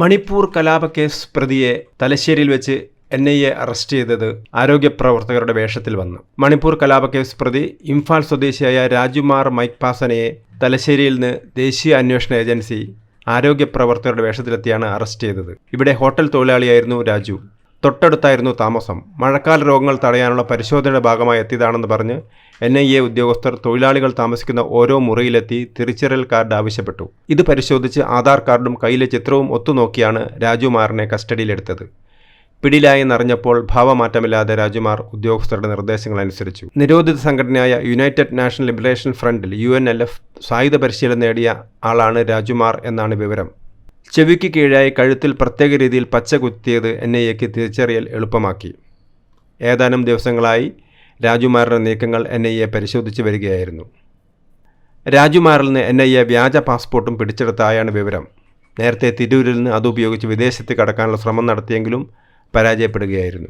മണിപ്പൂർ കലാപക്കേസ് പ്രതിയെ തലശ്ശേരിയിൽ വെച്ച് എൻ ഐ എ അറസ്റ്റ് ചെയ്തത് ആരോഗ്യ പ്രവർത്തകരുടെ വേഷത്തിൽ വന്നു. മണിപ്പൂർ കലാപക്കേസ് പ്രതി ഇംഫാൽ സ്വദേശിയായ രാജുമാർ മൈക് പാസനയെ തലശ്ശേരിയിൽ നിന്ന് ദേശീയ അന്വേഷണ ഏജൻസി ആരോഗ്യ പ്രവർത്തകരുടെ വേഷത്തിലെത്തിയാണ് അറസ്റ്റ് ചെയ്തത്. ഇവിടെ ഹോട്ടൽ തൊഴിലാളിയായിരുന്നു രാജു. തൊട്ടടുത്തായിരുന്നു താമസം. മഴക്കാല രോഗങ്ങൾ തടയാനുള്ള പരിശോധനയുടെ ഭാഗമായി എത്തിയതാണെന്ന് പറഞ്ഞ് എൻ ഐ എ ഉദ്യോഗസ്ഥർ തൊഴിലാളികൾ താമസിക്കുന്ന ഓരോ മുറിയിലെത്തി തിരിച്ചറിയൽ കാർഡ് ആവശ്യപ്പെട്ടു. ഇത് പരിശോധിച്ച് ആധാർ കാർഡും കയ്യിലെ ചിത്രവും ഒത്തുനോക്കിയാണ് രാജുമാറിനെ കസ്റ്റഡിയിലെടുത്തത്. പിടിയിലായെന്നറിഞ്ഞപ്പോൾ ഭാവമാറ്റമില്ലാതെ രാജുമാർ ഉദ്യോഗസ്ഥരുടെ നിർദ്ദേശങ്ങൾ അനുസരിച്ചു. നിരോധിത സംഘടനയായ യുണൈറ്റഡ് നാഷണൽ ലിബറേഷൻ ഫ്രണ്ടിൽ യു എൻ എൽ എഫ് സായുധ പരിശീലനം നേടിയ ആളാണ് രാജുമാർ എന്നാണ് വിവരം. ചെവിക്ക് കീഴായി കഴുത്തിൽ പ്രത്യേക രീതിയിൽ പച്ച കുത്തിയത് എൻ ഐ എക്ക് തിരിച്ചറിയൽ എളുപ്പമാക്കി. ഏതാനും ദിവസങ്ങളായി രാജുമാരുടെ നീക്കങ്ങൾ എൻ ഐ എ പരിശോധിച്ച് വരികയായിരുന്നു. രാജുമാറിൽ നിന്ന് എൻ ഐ എ വ്യാജ പാസ്പോർട്ടും പിടിച്ചെടുത്തായാണ് വിവരം. നേരത്തെ തിരൂരിൽ നിന്ന് അതുപയോഗിച്ച് വിദേശത്ത് കടക്കാനുള്ള ശ്രമം നടത്തിയെങ്കിലും പരാജയപ്പെടുകയായിരുന്നു.